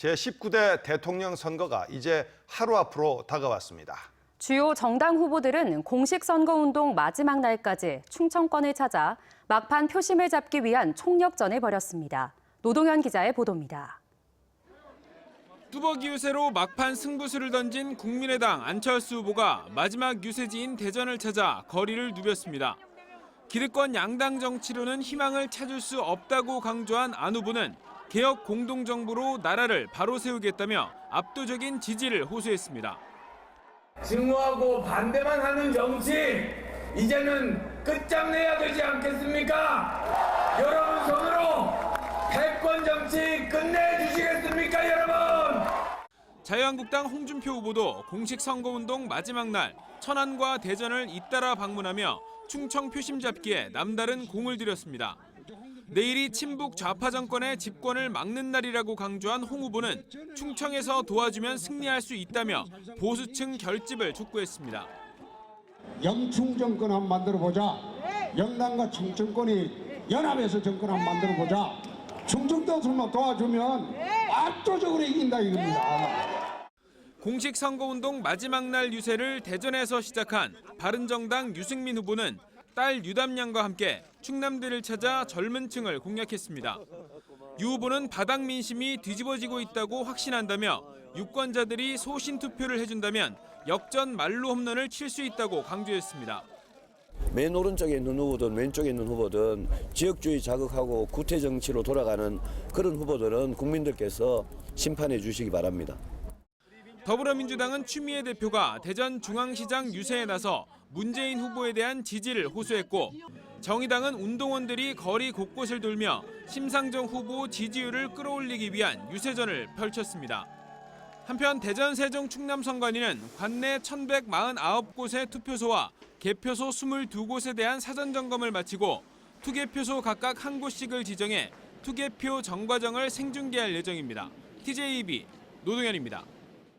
제19대 대통령 선거가 이제 하루 앞으로 다가왔습니다. 주요 정당 후보들은 공식 선거운동 마지막 날까지 충청권을 찾아 막판 표심을 잡기 위한 총력전을 벌였습니다. 노동현 기자의 보도입니다. 뚜벅이 유세로 막판 승부수를 던진 국민의당 안철수 후보가 마지막 유세지인 대전을 찾아 거리를 누볐습니다. 기득권 양당 정치로는 희망을 찾을 수 없다고 강조한 안 후보는 개혁 공동정부로 나라를 바로 세우겠다며 압도적인 지지를 호소했습니다. 증오하고 반대만 하는 정치 이제는 끝장내야 되지 않겠습니까? 여러분 손으로 패권 정치 끝내주시겠습니까 여러분? 자유한국당 홍준표 후보도 공식 선거운동 마지막 날 천안과 대전을 잇따라 방문하며 충청 표심 잡기에 남다른 공을 들였습니다. 내일이 친북 좌파 정권의 집권을 막는 날이라고 강조한 홍 후보는 충청에서 도와주면 승리할 수 있다며 보수층 결집을 촉구했습니다. 영충 정권 한번 만들어 보자. 영남과 충청권이 연합해서 정권 한번 만들어 보자. 충청도에서만 도와주면 압도적으로 이긴다 이겁니다. 공식 선거운동 마지막 날 유세를 대전에서 시작한 바른정당 유승민 후보는 딸 유담양과 함께 충남대를 찾아 젊은 층을 공략했습니다. 유 후보는 바닥 민심이 뒤집어지고 있다고 확신한다며 유권자들이 소신 투표를 해준다면 역전 말로 홈런을 칠 수 있다고 강조했습니다. 맨 오른쪽에 있는 후보든 왼쪽에 있는 후보든 지역주의 자극하고 구태 정치로 돌아가는 그런 후보들은 국민들께서 심판해 주시기 바랍니다. 더불어민주당은 추미애 대표가 대전 중앙시장 유세에 나서 문재인 후보에 대한 지지를 호소했고 정의당은 운동원들이 거리 곳곳을 돌며 심상정 후보 지지율을 끌어올리기 위한 유세전을 펼쳤습니다. 한편 대전 세종 충남 선관위는 관내 1149곳의 투표소와 개표소 22곳에 대한 사전 점검을 마치고 투개표소 각각 한 곳씩을 지정해 투개표 정과정을 생중계할 예정입니다. TJB 노동현입니다.